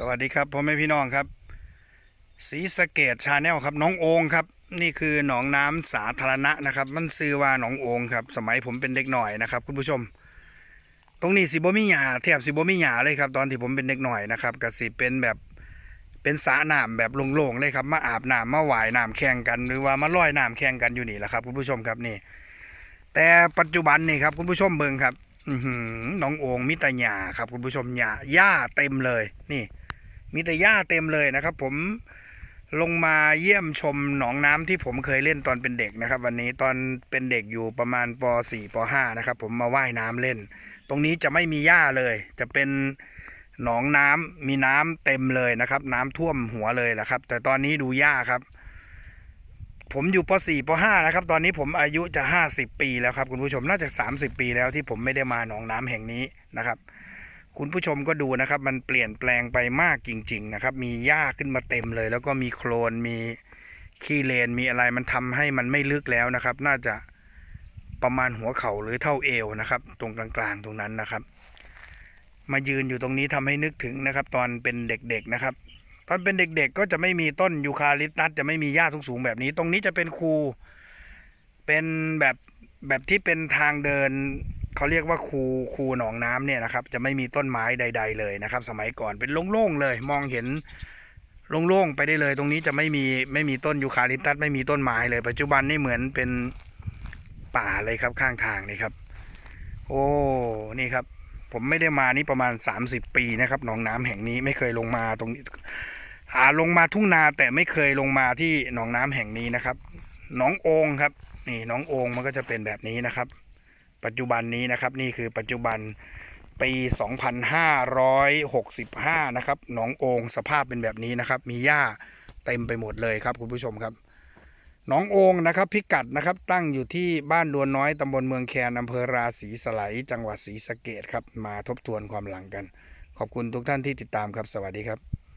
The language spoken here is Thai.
สวัสดีครับพ่อแม่พี่น้องครับสีสะเกตชาแนลครับน้องโองครับ นี่คือหนองน้ำสาธารณะนะครับ มันซื้อว่าหนองโองครับ สมัยผมเป็นเด็กหน่อยนะครับ คุณผู้ชม ตรงนี้สิบ่มีหญ้าแทบสิบ่มีหญ้าเลยครับตอนที่ผมเป็นเด็กหน่อยนะครับก็สิเป็นแบบเป็นสระน้ำแบบโล่งๆเลยครับ มาอาบน้ำมาหว่ายน้ำแข่งกัน หรือว่ามาลอยน้ำแข่งกันอยู่นี่แหละครับ คุณผู้ชมครับนี่ แต่ปัจจุบันนี่ครับคุณผู้ชมเบิ่งครับหน้องโองมิตรหญ้าครับ คุณผู้ชมหญ้าหญ้าเต็มเลยนี่ มีแต่หญ้าเต็มเลยนะครับ ผมลงมาเยี่ยมชมหนองน้ำที่ผมเคยเล่นตอนเป็นเด็กนะครับ วันนี้ตอนเป็นเด็กอยู่ประมาณป .4 ป .5 นะครับ ผมมาว่ายน้ำเล่น ตรงนี้จะไม่มีหญ้าเลย จะเป็นหนองน้ำมีน้ำเต็มเลยนะครับ น้ำท่วมหัวเลยแหละครับ แต่ตอนนี้ดูหญ้าครับ ผมอยู่ป .4 ป .5 นะครับ ตอนนี้ผมอายุจะ 50 ปีแล้วครับคุณผู้ชมน่าจะ 30 ปีแล้วที่ผมไม่ได้มาหนองน้ำแห่งนี้นะครับ คุณผู้ชมก็ดูนะครับ มันเปลี่ยนแปลงไปมากจริง ๆ นะครับ มีหญ้าขึ้นมาเต็มเลย แล้วก็มีโคลนมีขี้เลนมีอะไรมันทำให้มันไม่ลึกแล้วนะครับ น่าจะประมาณหัวเข่าหรือเท่าเอวนะครับ ตรงกลางๆตรงนั้นนะครับ มายืนอยู่ตรงนี้ทำให้นึกถึงนะครับ ตอนเป็นเด็กๆนะครับ ตอนเป็นเด็กๆก็จะไม่มีต้นยูคาลิปตัสจะไม่มีหญ้าสูงๆแบบนี้ ตรงนี้จะเป็นคูเป็นแบบแบบที่เป็นทางเดิน เขาเรียกว่าคูคูหนองน้ำเนี่ยนะครับ จะไม่มีต้นไม้ใด ๆ เลยนะครับ สมัยก่อนเป็นโล่งๆเลย มองเห็นโล่งๆไปได้เลย ตรงนี้จะไม่มีไม่มีต้นยูคาลิปตัสไม่มีต้นไม้เลย ปัจจุบันนี่เหมือนเป็นป่าเลยครับข้างทางนี่ครับ โอ้นี่ครับ ผมไม่ได้มานี่ประมาณ 30 ปีนะครับหนองน้ำแห่งนี้ไม่เคยลงมาตรงนี้อ่าลงมาทุ่งนาแต่ไม่เคยลงมาที่หนองน้ำแห่งนี้นะครับหนองโองครับ นี่หนองโองมันก็จะเป็นแบบนี้นะครับ ปัจจุบันนี้นะครับนี่คือปัจจุบันปี 2565 นะครับหนองโองสภาพเป็นแบบนี้นะครับ มีหญ้าเต็มไปหมดเลยครับคุณผู้ชมครับหนองโองนะครับพิกัดนะครับตั้งอยู่ที่บ้านดวนน้อยตำบลเมืองแคนอำเภอราศีสไลจังหวัดศรีสะเกดครับมาทบทวนความหลังกัน ขอบคุณทุกท่านที่ติดตามครับสวัสดีครับ